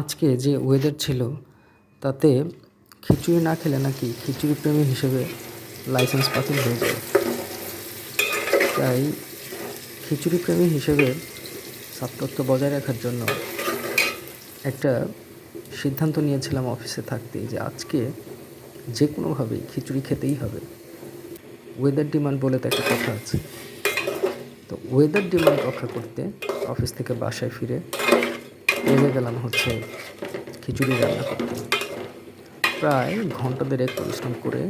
আজকে যে ওয়েদার ছিল, তাতে খিচুড়ি না খেলে নাকি খিচুড়ি প্রেমী হিসেবে লাইসেন্স বাতিল হয়ে যায়। তাই খিচুড়ি প্রেমী হিসেবে ছাত্রত্ব বজায় রাখার জন্য একটা সিদ্ধান্ত নিয়েছিলাম অফিসে থাকতেই যে আজকে যে কোনোভাবেই খিচুড়ি খেতেই হবে। ওয়েদার ডিমান্ড বলে তো একটা কথা আছে। তো ওয়েদার ডিমান্ড রক্ষা করতে অফিস থেকে বাসায় ফিরে লেগে গেলাম হচ্ছে খিচুড়ি রান্না করতে। প্রায় ঘণ্টা দেড়েক পরিশ্রম করে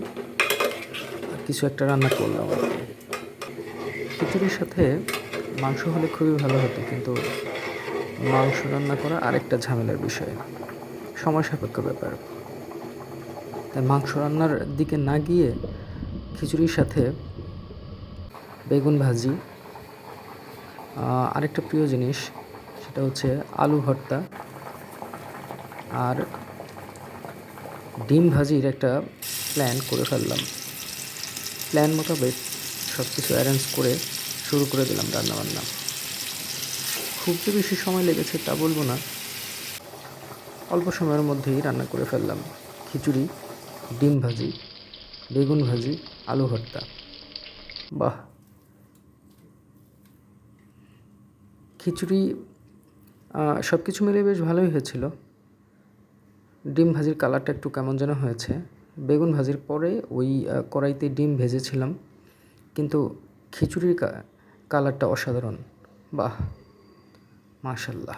কিছু একটা রান্না করলাম আর কি। খিচুড়ির সাথে মাংস হলে খুবই ভালো হতো, কিন্তু মাংস রান্না করা আরেকটা ঝামেলার বিষয়, সময় সাপেক্ষ ব্যাপার। তাই মাংস রান্নার দিকে না গিয়ে খিচুড়ির সাথে বেগুন ভাজি আরেকটা প্রিয় জিনিস সেটা হচ্ছে আলু ভর্তা। আর ডিম ভাজির একটা প্ল্যান করে ফেললাম। প্ল্যান মোতাবেক সব কিছু অ্যারেঞ্জ করে শুরু করে দিলাম রান্নাবান্না। খুব যে বেশি সময় লেগেছে তা বলব না। অল্প সময়ের মধ্যেই রান্না করে ফেললাম। খিচুড়ি, ডিম ভাজি, বেগুন ভাজি, আলু ভর্তা। বাহ! খিচুড়ি সব কিছু মিলে বেশ ভালোই হয়েছিল। ডিম ভাজির কালারটা একটু কেমন যেন হয়েছে। বেগুন ভাজির পরে ওই কড়াইতে ডিম ভেজেছিলাম। কিন্তু খিচুড়ির কালারটা অসাধারণ। বাহ! মাশাল্লাহ।